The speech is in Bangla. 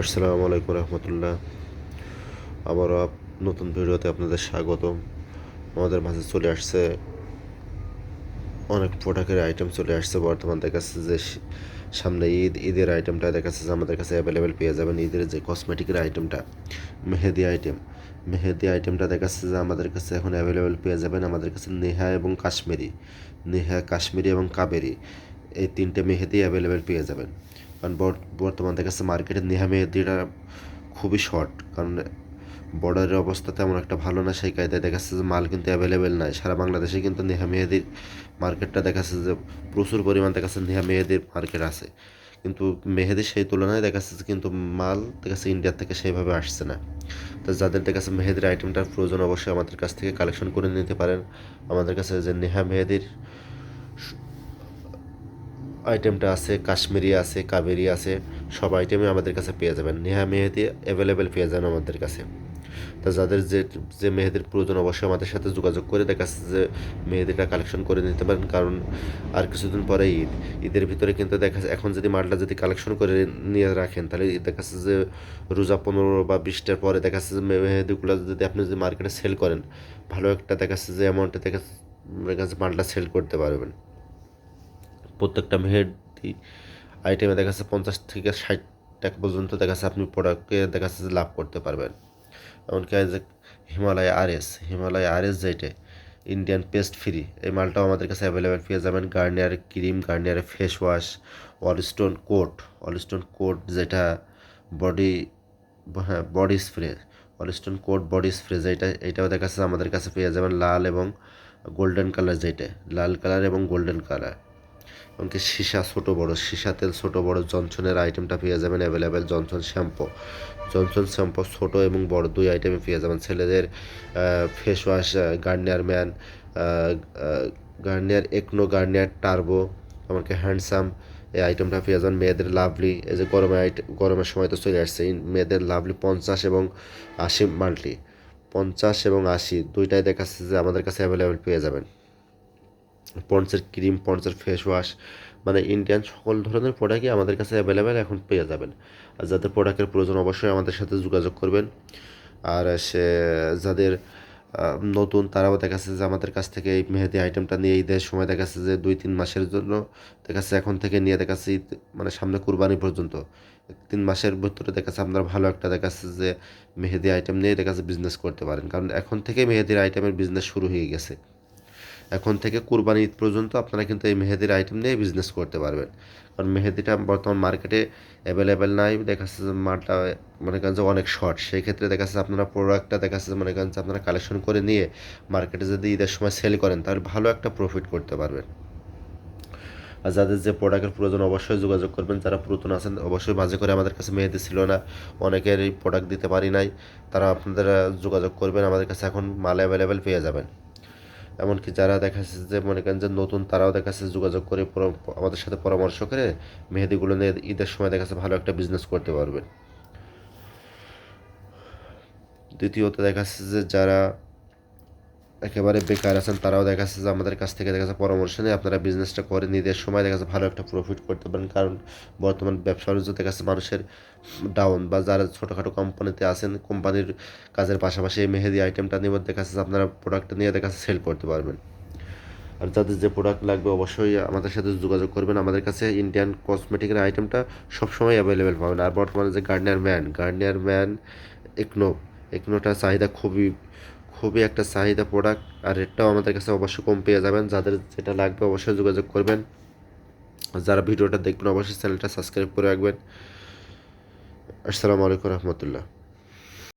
আসসালামু আলাইকুম রহমতুল্লাহ। আবারও নতুন ভিডিওতে আপনাদের স্বাগতম। আমাদের মাঝে চলে আসছে অনেক প্রোডাক্টের আইটেম চলে আসছে বর্তমান। দেখা যাচ্ছে যে সামনে ঈদ ঈদের আইটেমটা দেখা যাচ্ছে যে আমাদের কাছে অ্যাভেলেবেল পেয়ে যাবেন। ঈদের যে কসমেটিকের আইটেমটা মেহেদি আইটেম মেহেদি আইটেমটা দেখা যাচ্ছে যে আমাদের কাছে এখন অ্যাভেলেবেল পেয়ে যাবেন। আমাদের কাছে নেহা এবং কাশ্মীরি। নেহা, কাশ্মীরি এবং কাবেরি। এই তিনটে মেহেদি অ্যাভেলেবেল পেয়ে যাবেন। কারণ বর- বর্তমান দেখা যাচ্ছে মার্কেটে নেহা মেহেদিটা খুবই শর্ট কারণ বর্ডারের অবস্থা তেমন একটা ভালো না। সেই কায়দায় দেখা যাচ্ছে যে মাল কিন্তু অ্যাভেলেবেল নাই। সারা বাংলাদেশে কিন্তু নেহা মেহেদির মার্কেটটা দেখা যাচ্ছে যে প্রচুর পরিমাণ দেখা যাচ্ছে নেহা মেহেদির মার্কেট আছে। কিন্তু মেহেদির সেই তুলনায় দেখা যাচ্ছে কিন্তু মাল দেখা যাচ্ছে ইন্ডিয়া থেকে সেইভাবে আসছে না। তো যাদের দেখা যাচ্ছে মেহেদির আইটেমটার প্রয়োজন অবশ্যই আমাদের কাছ থেকে কালেকশন করে নিতে পারেন। আমাদের কাছে যে নেহা মেহেদির আইটেমটা আছে, কাশ্মীরি আছে, কাবেরি আছে, সব আইটেমই আমাদের কাছে পেয়ে যাবেন। নেহা মেহেদি অ্যাভেলেবেল পেয়ে যাবেন আমাদের কাছে। তো যাদের যে যে মেহেদির প্রয়োজন অবশ্যই আমাদের সাথে যোগাযোগ করে দেখা যাচ্ছে যে মেহেদিটা কালেকশন করে নিতে পারেন। কারণ আর কিছুদিন পরে ঈদ, ঈদের ভিতরে কিন্তু দেখা এখন যদি মালটা যদি কালেকশন করে নিয়ে রাখেন, তাহলে দেখা যাচ্ছে যে রোজা পনেরো বা বিশটার পরে দেখা যাচ্ছে যে মেহেদিগুলো যদি আপনি যদি মার্কেটে সেল করেন, ভালো একটা দেখা যাচ্ছে যে অ্যামাউন্টে দেখা যাচ্ছে মালটা সেল করতে পারবেন। প্রত্যেকটা মেহেদি আইটেমে দেখা যাচ্ছে পঞ্চাশ থেকে ষাট টাকা পর্যন্ত দেখা যাচ্ছে আপনি প্রোডাক্টকে দেখা যাচ্ছে লাভ করতে পারবেন। এমনকি হিমালয় আর এস হিমালয় আর এস যেটা ইন্ডিয়ান পেস্ট ফ্রি এই মালটাও আমাদের কাছে অ্যাভেলেবেল পেয়ে যাবেন। Garnier cream গার্নিয়ারের face wash Wild Stone code Wild Stone code যেটা বডি হ্যাঁ body spray Wild Stone code body spray যেটা, এটাও দেখা যাচ্ছে আমাদের কাছে পেয়ে যাবেন লাল এবং গোল্ডেন কালার যেটা লাল কালার এবং গোল্ডেন কালার এমনকি সীসা ছোটো বড়, সীসা তেল ছোটো বড় জনসনের আইটেমটা পেয়ে যাবেন available Johnson shampoo. Johnson shampoo ছোটো এবং বড় দুই আইটেমে পেয়ে যাবেন। ছেলেদের face wash Garnier man Garnier acno Garnier turbo এমনকি হ্যান্ডসাম এই আইটেমটা পেয়ে যাবেন। মেয়েদের লাভলি এই যে গরমে আইটেম গরমের সময় তো চলে আসছে মেয়েদের লাভলি পঞ্চাশ এবং আশি মাল্টি পঞ্চাশ এবং আশি, দুইটাই দেখাচ্ছে যে আমাদের কাছে অ্যাভেলেবেল পেয়ে যাবেন। পন্ডসের ক্রিম পন্ডসের ফেস ওয়াশ মানে ইন্ডিয়ান সকল ধরনের প্রোডাক্টই আমাদের কাছে অ্যাভেলেবেল এখন পেয়ে যাবেন। আর যাদের প্রোডাক্টের প্রয়োজন অবশ্যই আমাদের সাথে যোগাযোগ করবেন। আর সে, যাদের নতুন, তারাও দেখাচ্ছে যে আমাদের কাছ থেকে এই মেহেদি আইটেমটা নিয়ে ঈদের সময় দেখাচ্ছে যে দুই তিন মাসের জন্য দেখাচ্ছে, এখন থেকে নিয়ে দেখাচ্ছে ঈদ মানে সামনে কুরবানি পর্যন্ত। তিন মাসের ভিতরে দেখাচ্ছে, আপনারা ভালো একটা দেখাচ্ছে যে মেহেদি আইটেম নিয়ে দেখাচ্ছে বিজনেস করতে পারেন। কারণ এখন থেকে মেহেদির আইটেমের বিজনেস শুরু হয়ে গেছে। এখন থেকে কুরবানি ঈদ পর্যন্ত আপনারা কিন্তু এই মেহেদির আইটেম নিয়ে বিজনেস করতে পারবেন। কারণ মেহেদিটা বর্তমান মার্কেটে অ্যাভেলেবেল নাই, দেখা যাচ্ছে মালটা মনে করেন যে অনেক শর্ট সেই ক্ষেত্রে দেখা যাচ্ছে আপনারা প্রোডাক্টটা দেখা যাচ্ছে মনে করেন যে আপনারা কালেকশন করে নিয়ে মার্কেটে যদি ঈদের সময় সেল করেন, তাহলে ভালো একটা প্রফিট করতে পারবেন। আর যাদের যে প্রোডাক্টের প্রয়োজন অবশ্যই যোগাযোগ করবেন। যারা পুরাতন আছেন, অবশ্যই মাঝে করে আমাদের কাছে মেহেদি ছিল না। অনেকের এই প্রোডাক্ট দিতে পারি নাই। তারা আপনাদের যোগাযোগ করবেন। আমাদের কাছে এখন মাল অ্যাভেলেবেল পেয়ে যাবেন। এমনকি যারা দেখাচ্ছে যে মনে করেন যে নতুন, তারাও দেখাচ্ছে যোগাযোগ করে আমাদের সাথে পরামর্শ করে মেহেদিগুলো নিয়ে ঈদের সময় দেখাচ্ছে ভালো একটা বিজনেস করতে পারবেন দ্বিতীয়ত দেখাচ্ছে যে যারা একেবারে বেকার আছেন, তারাও দেখাচ্ছে যে আমাদের কাছ থেকে দেখা যাচ্ছে পরামর্শ নিয়ে। আপনারা বিজনেসটা করে নিজের সময় দেখাচ্ছে ভালো একটা প্রফিট করতে পারেন। কারণ বর্তমান ব্যবসা বাণিজ্য দেখাচ্ছে মানুষের ডাউন বা যারা ছোটোখাটো কোম্পানিতে আছেন কোম্পানির কাজের পাশাপাশি এই মেহেদি আইটেমটা নিয়ে দেখাচ্ছে যে আপনারা প্রোডাক্টটা নিয়ে দেখাচ্ছে সেল করতে পারবেন। আর যাদের যে প্রোডাক্ট লাগবে অবশ্যই আমাদের সাথে যোগাযোগ করবেন। আমাদের কাছে ইন্ডিয়ান কসমেটিকের আইটেমটা সবসময় অ্যাভেলেবেল পাবেন। আর বর্তমানে যে Garnier man Garnier man acno একনোটা চাহিদা খুবই খুবই একটা চাহিদা প্রোডাক্ট আর রেটটাও আমাদের কাছে অবশ্যই কম পেয়ে যাবেন। যাদের যেটা লাগবে অবশ্যই যোগাযোগ করবেন। যারা ভিডিওটা দেখবেন, অবশ্যই চ্যানেলটা সাবস্ক্রাইব করে রাখবেন। আসসালামু আলাইকুম রহমতুল্লাহ।